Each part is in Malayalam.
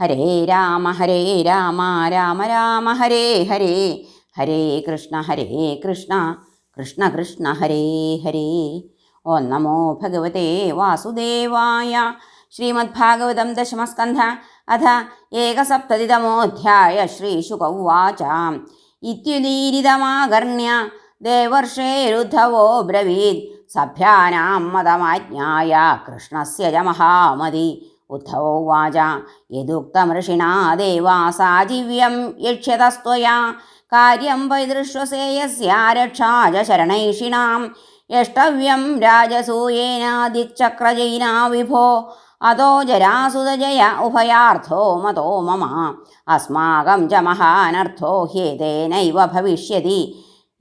ഹരേ രാമ ഹരേ രാമ രാമ രാമ ഹരേ ഹരേ. ഹരേ കൃഷ്ണ ഹരേ കൃഷ്ണ കൃഷ്ണ കൃഷ്ണ ഹരേ ഹരേ. ഓ നമോ ഭഗവതേ വാസുദേവായ ശ്രീമദ്ഭാഗവതം ദശമസ്കന്ധ അഥ ഏകസപ്തതിതമോധ്യായ ശ്രീശുക ഉവാച ഇത്യുദീരിതമാകർണ്യ ദേവർഷേരുദ്ധവോ ബ്രവീത് സഭ്യാനാം മതമാജ്ഞായ കൃഷ്ണസ്യ ജ മഹാമതി. ഉദ്ധവോ ഉവാച യദുക്തമൃഷിണാ ദേവാ സാജീവ്യം യക്ഷ്യതസ്ത്വയാ. കാര്യം വൈദൃശ്വസേയസ്യ രക്ഷാജ ശരണൈഷിണാം. യഷ്ടവ്യം രാജസൂയേന ദിക്ചക്രജൈനാ വിഭോ. അതോ ജരാസുതജയ ഉഭയാർത്ഥോ മതോ മമ. അസ്മാകം ച മഹാനർത്ഥോ ഹ്യേതേനൈവ ഭവിഷ്യതി.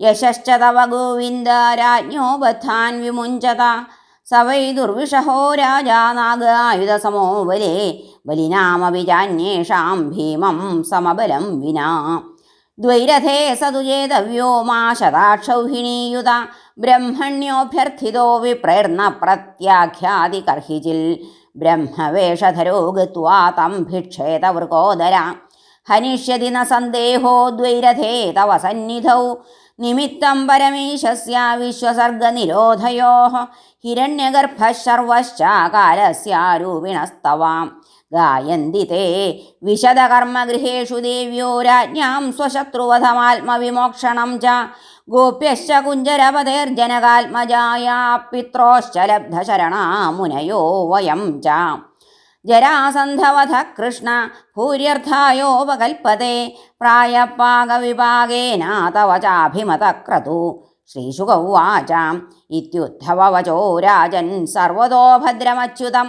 യശശ്ച തവ ഗോവിന്ദ രാജ്ഞോ ബദ്ധാൻ വിമുഞ്ചത. സ വൈ ദുർവിഷഹോ രാജാ നാഗായുധസമോ ബലേ ബലിനാമപി ചാന്യേഷാം ഭീമം സമബലം വിനാ. ദ്വൈരഥേ സതുചേതവ്യോ മാ ശതാക്ഷൗഹിണീയുത ബ്രഹ്മണ്യോഭ്യർത്ഥിതോ വിപ്രേർണ പ്രത്യാഖ്യാതി കർഹിചിൽ ബ്രഹ്മവേഷധരോ ഗത്വാ തം ഭിക്ഷേത വൃകോദര ഹനിഷ്യതി ന സന്ദേഹോ ദ്വൈരഥേ തവ സന്നിധൗ നിമിത്തം പരമേശസ്യ വിശ്വസർഗനിരോധയോ ഹിരണ്യഗർഭഃ സർവശ്ചാകാലസ്യാരൂപിണസ്തവാം ഗായന്തി തേ വിശദകർമ്മഗൃഹേഷു ദേവ്യോ രാജ്ഞാം സ്വശത്രുവധമാത്മവിമോക്ഷണം ച. ഗോപ്യശ്ച കുഞ്ചരപതേർജനകാത്മജായ പിത്രോശ്ച ലബ്ധശരണാ മുനയോ വയം ച. ജരാസന്ധവധ കൃഷ്ണ ഭൂര്യർത്ഥായോപകൽപ്പതേ പ്രായപാകവിഭാഗേന തവ ചാഭിമത ക്രതു ശ്രീശുക ഉവാച ഇത്യുദ്ധവവചോ രാജൻ സർവതോ ഭദ്രമച്യുതം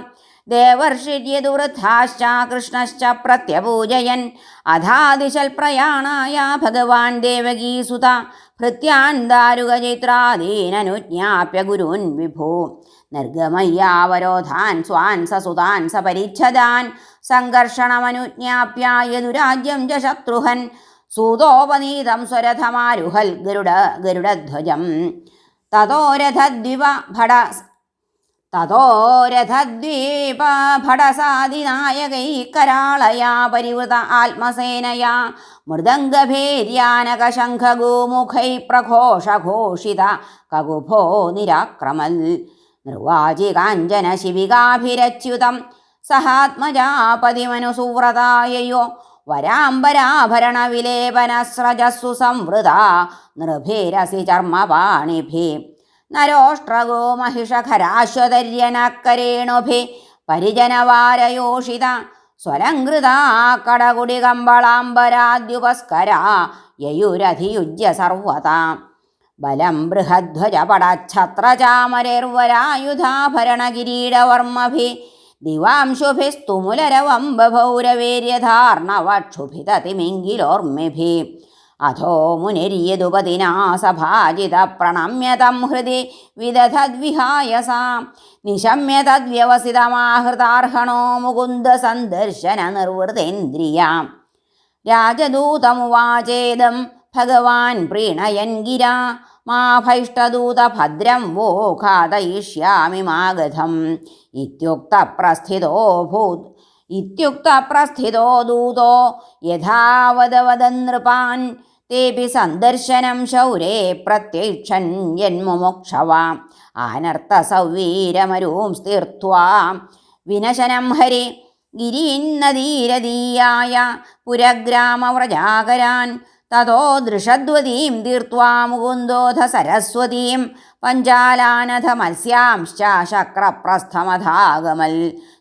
ദേവർഷിര്യദുവൃദ്ധാശ്ച കൃഷ്ണശ്ച പ്രത്യപൂജയൻ. അധാദിശൽ പ്രയാണായ ഭഗവാൻ ദേവകീസുത. ഭൃത്യാൻ ദാരുകചൈത്രാദീനനുജ്ഞാപ്യ ഗുരുൻ വിഭൂ. നിർഗമയ്യാവരോധാൻ സ്വാൻ സസുതാൻ സപരിച്ഛദാൻ സംഘർഷണമനുജ്ഞാപ്യ യദുരാജ്യം ച ശത്രുഹൻ സൂതോപനീതം സ്വരഥമാരുഹൽ ഗരുഡ ഗരുഡധ്വജം. തതോരഥദ്വിവ ഭട തതോരഥദ്വീപ ഭടസാദിനായകൈ കരാളയാ പരിവൃത ആത്മസേനയാ മൃദംഗഭേര്യാനകശംഖഗോമുഖൈ പ്രഘോഷഘോഷിത കകുഭോ നിരാക്രമൽ. നിർവാചി കാഞ്ചന ശിവികാഭിരച്യുതം സഹാത്മജാപതിമനുസുവ്രതായയോ വരാംബരാഭരണ വിലേപനസ്രജസ്സു സംവൃത നൃഭിരസി ചർമ്മപാണിഭി. നരോഷ്ട്രഗോ മഹിഷഖരാശ്വതര്യനക്കരേണുഭി. പരിജനവാരയോഷിത സ്വലങ്കൃത കടകുടികമ്പളാംബരാദ്യുപസ്കര. യയുരധിയുജ്യ സർവത. ബലം ബൃഹധ്വജപടച്ഛത്രചാമരേർവരായുധാഭരണകിരീടവർമ്മഭി ദിവാംശുഭിസ്തുമുലരവം ബഭൗരവേര്യധാർണവക്ഷുഭിതതിമിങ്കിലോർമ്മിഭി അധോ മുനിര്യതുപതിനാ സഭാജിത പ്രണമ്യതം ഹൃദി വിദധദ്വിഹായസാം. നിശമ്യതദ്വ്യവസിതമാഹൃതാർഹണോ നിശമ്യ തദ്വ്യവസിതമാഹൃതാർഹണോ മുകുന്ദ സന്ദർശന നിർവൃതേന്ദ്രിയാം രാജദൂതമുവാചേദം ഭഗവാൻ പ്രീണയൻ ഗിര മാ ഭദ്രം വോ ഘാതയിഷ്യാമി മാഗധം. ഇത്യുക്ത പ്രസ്ഥിതോ ഭൂത് ഇത്യുക്ത പ്രസ്ഥിതോ ദൂതോ യഥാവതവദൻ നൃപാൻ തേപി സന്ദർശനം ശൗരേ പ്രത്യക്ഷൻ യന്മുമോക്ഷവ ആനർത്ത സൗവീരമരൂം സ്ഥിർത്വാ വിനശനം ഹരി ഗിരീന്നദീരദീയായ പുരഗ്രാമവ്രജാകരാൻ തതോ ദൃഷദ്വതീം തീർത്വാ മുകുന്ദോധ സരസ്വതീം പഞ്ചാലാനധ മത്സ്യാംശ്ച ശക്രപ്രസ്ഥമധാഗമൽ.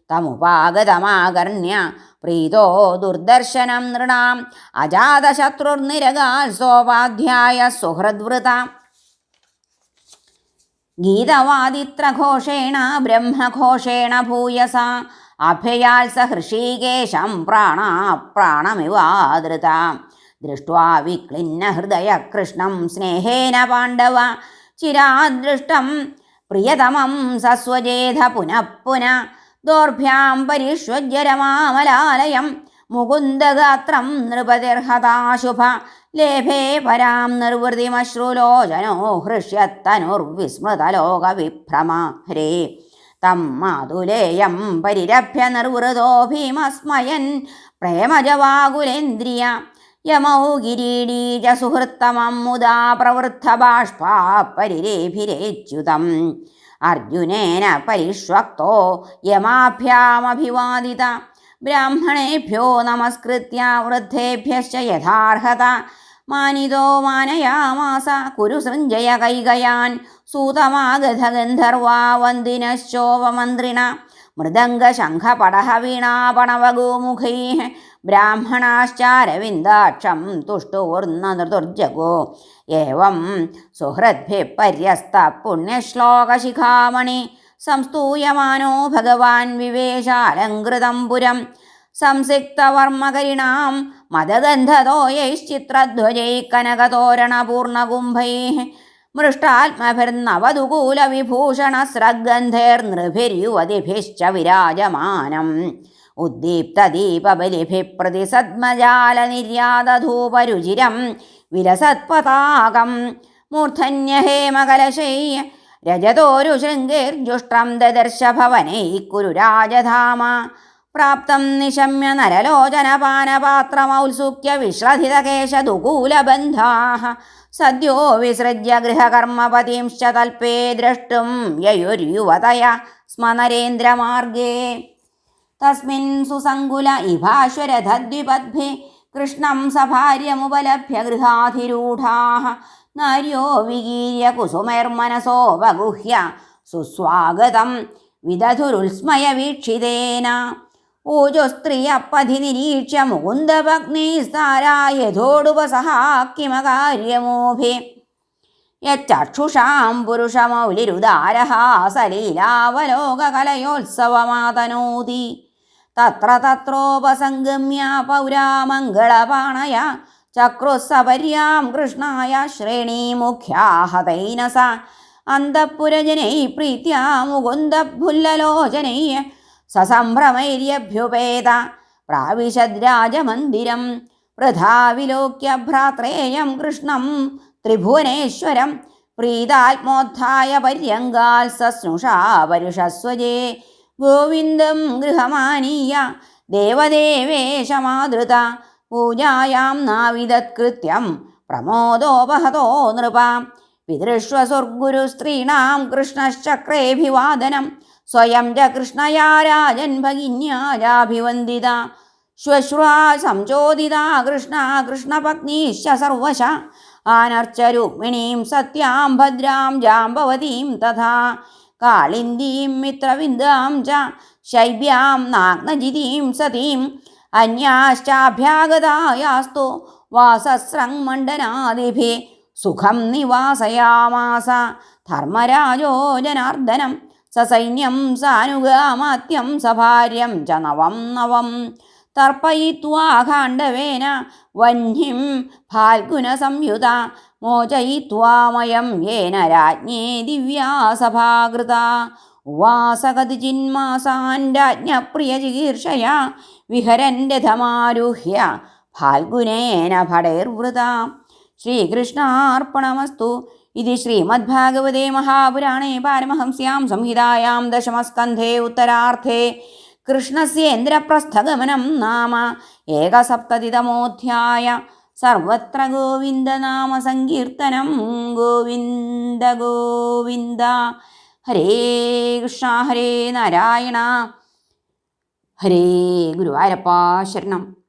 തമുപാഗതമാകർണ്യ പ്രീതോ ദുർദർശനം നൃണാം. അജാതശത്രുർനിരകാൽ സോപാധ്യായ സുഹൃദ്വൃത. ഗീതവാദിത്രഘോഷേണ ബ്രഹ്മഘോഷേണ ഭൂയസ. അഭയാൽ സഹൃഷീകേശം പ്രാണ പ്രാണമിവാദൃതാം. ദൃഷ്ട്വാ വിക്ലിന്ന ഹൃദയ കൃഷ്ണം സ്നേഹേന പാണ്ഡവ ചിരാദൃഷ്ടം പ്രിയതമം സസ്വജേധ പുനഃ പുന ദോർഭ്യാം പരിഷ്വജ്യരമാമലാലയം മുകുന്ദഗാത്രം നൃപതിർഹതാശുഭ ലേഭേ പരാം നിർവൃതിമശ്രുലോചനോ ഹൃഷ്യത്തനുർവിസ്മൃതലോകവിഭ്രമ ഹരേ തം മാതുലേയം പരിരഭ്യ നിർവൃതോ ഭീമസ്മയൻ പ്രേമജവാകുലേന്ദ്രിയ യമൗ കിരീടീജ സുഹൃത്തമം മുദാ പ്രവൃദ്ധ ബാഷ്പാ പരിരേഭിരേച്യുതം അർജുനേന പരിഷ്വക്തോ യമാഭ്യാമഭിവാദിത. ബ്രാഹ്മണേഭ്യോ നമസ്കൃത്യ വൃദ്ധേഭ്യശ്ച യഥാർഹത. മാനിതോ മാനയാമാസ കുരു സഞ്ജയ കൈകയാൻ. സൂതമാഗധ ഗന്ധർവാ വന്ദിനശ്ചോപമന്ത്രിണ. മൃദംഗശംഖപടഹ വീണാപണവഗോമുഖൈ ബ്രാഹ്മണാശ്ചാരവിന്ദാക്ഷം തുഷ്ടൂർന്ന നൃതുർജഗോ ഏവം സുഹൃദ്ഭി പര്യസ്ത പുണ്യശ്ലോകശിഖാമണി സംസ്തൂയമാനോ ഭഗവാൻ വിവേശാലങ്കൃതം പുരം സംസിക്തവർമ്മകരിണാം മതഗന്ധതോയൈശ്ചിത്രധ്വജൈ കനകതോരണപൂർണകുംഭൈ മൃഷ്ടാത്മഭിർനവദുകൂലവിഭൂഷണസ്രഗന്ധൈർനൃഭിര്യുവതിഭിശ്ച വിരാജമാനം. ഉദ്ദീപ്തദീപബലിഭിः പ്രതിസദ്മജാലനിര്യാതധൂപരുചിരം വിലസത്പതാകം മൂർധന്യഹേമകലശൈ രജതോരുശൃംഗൈർജുഷ്ടം ദദർശ ഭവനൈः കുരുരാജധാമ പ്രാപ്തം നിശമ്യ നരലോചനപാനപാത്രമൗത്സുക്യ വിശ്രധിതകേശദുകൂലബന്ധാः സദ്യോ വിസൃജ്യ ഗൃഹകർമ്മപതിംശ്ച തൽപേ ദ്രഷ്ടും യയുര്യുവതയ സ്മ നരേന്ദ്രമാർഗേ തസ്മിൻ സുസങ്കുല ഇഭാശ്വരഥദ്വിപദ്ഭി കൃഷ്ണം സഭാര്യമുപലഭ്യ ഗൃഹാധിരൂഢാः നാര്യോ വികീര്യ കുസുമൈർമനസോപഗുഹ്യ സുസ്വാഗതം വിദധുരുത്സ്മയ വീക്ഷിതേന. ഊജുസ്ത്രിയപ്പധി നിരീക്ഷ്യ മുകുന്ദഭഗ്നൈസ്താരായഥോടുപസഹാക്കിമകാര്യമോഭി യച്ചക്ഷുഷാം പുരുഷമൗലിരുദാരഹാസലീലാവലോകകലയോത്സവമാതനോതി. തത്ര തത്രോപസംഗമ്യ പൗരാമംഗളപാണയ ചക്രുസപര്യാം കൃഷ്ണായ ശ്രേണീമുഖ്യാഹതൈനസ അന്തഃപുരജനൈ പ്രീത്യാ മുകുന്ദഭുല്ലലോചനൈ സസംഭ്രമൈര്യഭ്യുപേത പ്രാവിശദ്രാജമന്ദിരം വൃഥാ വിലോക്യ ഭ്രാത്രേയം കൃഷ്ണം ത്രിഭുവനേശ്വരം പ്രീതാത്മോദ്ധായ പര്യങ്കാൽ സസ്നുഷാ പരുഷസ്വജേ ഗോവിന്ദം ഗൃഹമാനീയ ദേവദേവേശമാതൃത പൂജായാം നാവിദത്കൃത്യം പ്രമോദോപഹതോ നൃപ പിതൃഷ്വസുർഗുരുസ്ത്രീണാം കൃഷ്ണശ്ചക്രേഭിവാദനം സ്വയം ച കൃഷ്ണയാ രാജൻ ഭഗിന്യാജാഭിവന്ദിത ശ്വശ്രുവാ സംചോദിത കൃഷ്ണ കൃഷ്ണപത്നീശ്ച സർവശ ആനർച്ച രുക്മിണീം സത്യാം ഭദ്രാം ജാമ്പവതീം തഥാ കാളിന്ദീം മിത്രവിന്ദാം ച ശൈബ്യാം നാഗ്നജിതീം സതീം അന്യാശ്ചാഭ്യാഗതായാസ്തു വാസസ്രങ്മണ്ഡനാദിഭി സുഖം നിവാസയാമാസ ധർമ്മരാജോ ജനാർദ്ദനം സസൈന്യം സാനുഗാമാത്യം സഭാര്യം ച നവം നവം തർപ്പയിത്വാ വന്യം വഹ്നിം ഫാൽഗുനസംയുത മോചയിത്വാമയം യേന രാജ്ഞേ ദിവ്യാസഭാകൃത ഉവാസകതി ചിന്മാസാൻ രാജ്ഞപ്രിയ ചികീർഷയ വിഹരൻ രഥമാരുഹ്യ ഫാൽഗുനേന ഭടൈർവൃത ശ്രീകൃഷ്ണാർപ്പണമസ്തു ഇത് ശ്രീമദ്ഭാഗവതേ മഹാപുരാണേ പാരമഹംസ്യാം സംഹിതായാം ദശമസ്കന്ധേ ഉത്തരാർത്ഥേ കൃഷ്ണസ്യേന്ദ്രപ്രസ്ഥഗമനം നാമ ഏകസപ്തതിതമോധ്യായ സർവത്ര ഗോവിന്ദനാമ സങ്കീർത്തനം ഗോവിന്ദ ഗോവിന്ദ. ഹരേ കൃഷ്ണ ഹരേ നാരായണ ഹരേ ഗുരുവായൂരപ്പ ശരണം.